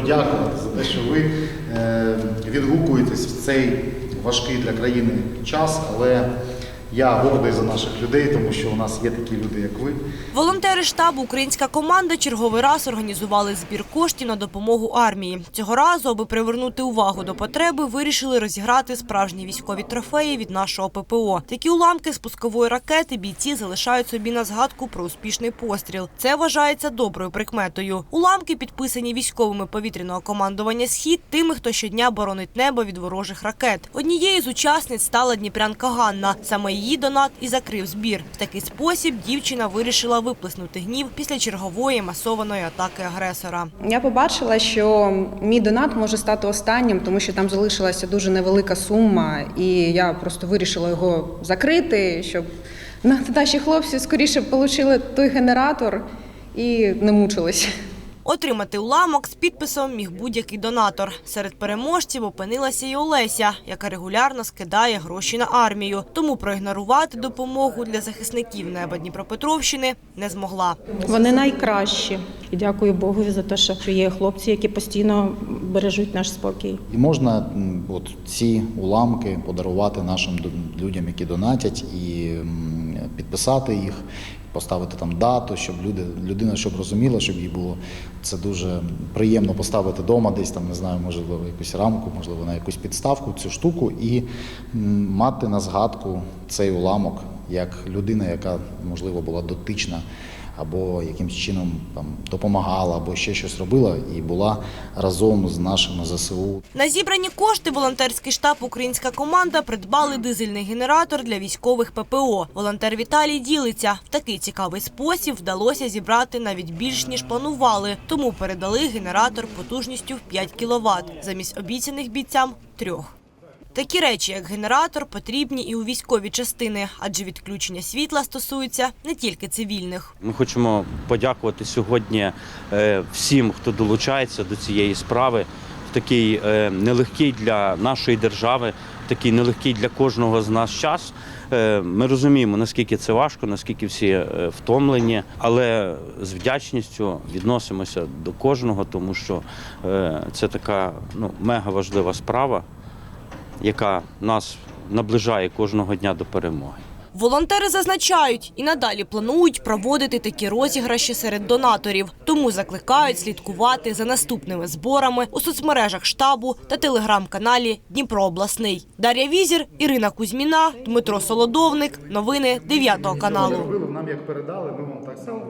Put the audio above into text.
подякувати за те, що ви е, відгукуєтесь в цей важкий для країни час, але я гордий за наших людей, тому що у нас є такі люди, як ви. Волонтери штабу Українська команда черговий раз організували збір коштів на допомогу армії. Цього разу, аби привернути увагу до потреби, вирішили розіграти справжні військові трофеї від нашого ППО. Такі уламки з пускової ракети бійці залишають собі на згадку про успішний постріл. Це вважається доброю прикметою. Уламки підписані військовими повітряного командування Схід тими, хто щодня боронить небо від ворожих ракет. Однією з учасниць стала дніпрянка Ганна. Саме її донат і закрив збір. В такий спосіб дівчина вирішила виплеснути гнів після чергової масованої атаки агресора. Я побачила, що мій донат може стати останнім, тому що там залишилася дуже невелика сума, і я просто вирішила його закрити, щоб наші хлопці скоріше отримали той генератор і не мучились. Отримати уламок з підписом міг будь-який донатор. Серед переможців опинилася і Олеся, яка регулярно скидає гроші на армію. Тому проігнорувати допомогу для захисників неба Дніпропетровщини не змогла. Вони найкращі. І дякую Богові за те, що є хлопці, які постійно бережуть наш спокій. І можна от ці уламки подарувати нашим людям, які донатять, і підписати їх, поставити там дату, щоб люди, людина щоб розуміла, щоб їй було це дуже приємно поставити вдома, десь там не знаю, можливо, якусь рамку, можливо, на якусь підставку цю штуку, і мати на згадку цей уламок як людина, яка можливо була дотична. Або якимось чином там допомагала, або ще щось робила, і була разом з нашими ЗСУ. На зібрані кошти волонтерський штаб Українська команда придбали дизельний генератор для військових ППО. Волонтер Віталій ділиться. В такий цікавий спосіб вдалося зібрати навіть більш ніж планували. Тому передали генератор потужністю в 5 кВт замість обіцяних бійцям трьох. Такі речі, як генератор, потрібні і у військові частини, адже відключення світла стосується не тільки цивільних. Ми хочемо подякувати сьогодні е, всім, хто долучається до цієї справи такий е, нелегкий для нашої держави, такий нелегкий для кожного з нас час. Е, Ми розуміємо, наскільки це важко, наскільки всі втомлені, але з вдячністю відносимося до кожного, тому що це така ну, мега важлива справа, яка нас наближає кожного дня до перемоги. Волонтери зазначають і надалі планують проводити такі розіграші серед донаторів. Тому закликають слідкувати за наступними зборами у соцмережах штабу та телеграм-каналі Дніпро Обласний. Дар'я Візір, Ірина Кузьміна, Дмитро Солодовник. Новини 9 каналу. Нам як передали, ми вам так само